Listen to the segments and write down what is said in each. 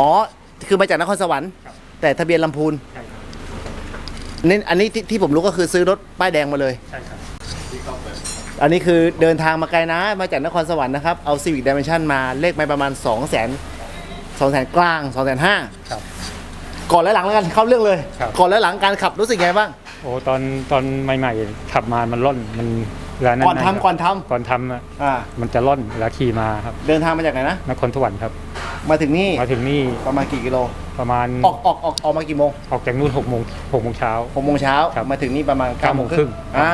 อ๋อ คือมาจากนครสวรรค์ ครับ แต่ทะเบียนลำพูนใช่ครับนี่อันนี้ที่ที่ผมรู้ก็คือซื้อรถป้ายแดงมาเลย ใช่ครับอันนี้คือเดินทางมาไกลนะ มาจากนครสวรรค์นะครับ เอา Civic Dimension มาเลขไปประมาณ 2 0 0 0 0 0 2 0 0 0 0กลาง2 5 0 0 0ครับ ก่อนและหลังแล้วกันเข้าเรื่องเลย ครับ ก่อนและหลังการขับรู้สึกไงบ้าง โอ้ตอนตอนใหม่ๆขับมามันร่อนมันเวลานั้นก่อนทำก่อนทก่อนทำอะำอ่า มันจะร่อนเวลาขี่มาครับ เดินทางมาจากไหนนะนครสวรรค์ครับ มาถึงนี่มาถึงนี่ประมาณกี่กิโล ประมาณออกออกออกออกมากี่โมงออกจากนู่นหกโมงหกโมงเช้าหกโมงเช้าครับมาถึงนี่ประมาณเก้าโมงครึ่งอ่า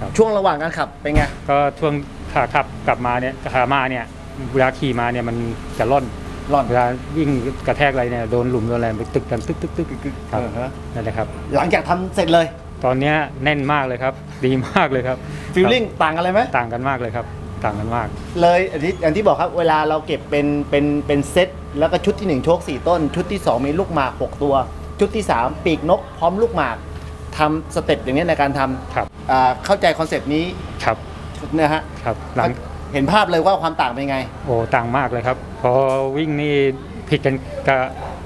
ครับช่วงระหว่างการขับเป็นไงก็ช่วงขาขับกลับมาเนี่ยขามาเนี่ยเวลาขี่มาเนี่ยมันจะร่อนร่อนเวลาวิ่งกระแทกอะไรเนี่ยโดนหลุมโดนอะไรมันตึกกันตึกตึกตึกครับเออฮะนั่นแหละครับ หลังจากทำเสร็จเลย ตอนเนี้ยแน่นมากเลยครับ ดีมากเลยครับฟีลลิ่งต่างกันเลยไหมต่างกันมากเลยครับ ต่างกันมาก เลยอันที่อันที่บอกครับเวลาเราเก็บเป็นเป็นเป็นเซตแล้วก็ชุดที่ 1 โชค 4 ต้น ชุดที่ 2 มีลูกหมาก 6 ตัว ชุดที่ 3 ปีกนกพร้อมลูกหมากทำสเต็ปอย่างนี้ยในการทครับำอ่าเข้าใจคอนเซปต์นี้ครับนะฮะครับหลังเห็นภาพเลยว่าความต่างเป็นไง โอ้ต่างมากเลยครับ พอวิ่งนี่ผิดกันกับ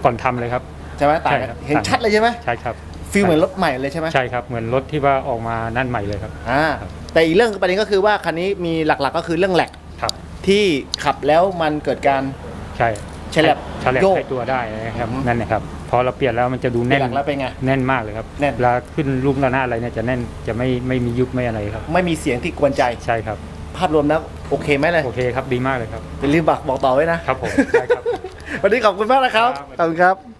ก่อนทำเลยครับ ใช่ไหมต่างใช่กันครับ เห็นต่างชัดเลยใช่ไหมใช่ครับฟีลเหมือนรถใหม่เลยใช่ไหมใช่ครับเหมือนรถที่ว่าออกมานั่นใหม่เลยครับ อ่าครับ แต่อีกเรื่องประเด็นก็คือว่าคันนี้มีหลักๆก็คือเรื่องแหลกครับ ที่ขับแล้วมันเกิดการใช่ฉลับฉลับโยกใช้ตัวได้นะครับอืมนั่นนะครับพอเราเปลี่ยนแล้วมันจะดูเป็นแน่นหลักแล้วเป็นไงแน่นมากเลยครับแน่นเวลาขึ้นลูกระนาดอะไรเนี่ยจะแน่นจะไม่ไม่มียุบไม่อะไรครับ ไม่มีเสียงที่กวนใจใช่ครับ ภาพรวมแล้วโอเคไหมเลยโอเคครับดีมากเลยครับอย่าลืมบอกบอกต่อไว้นะครับผมใช่ครับวันนี้ขอบคุณมากนะครับครับขอบคุณครับ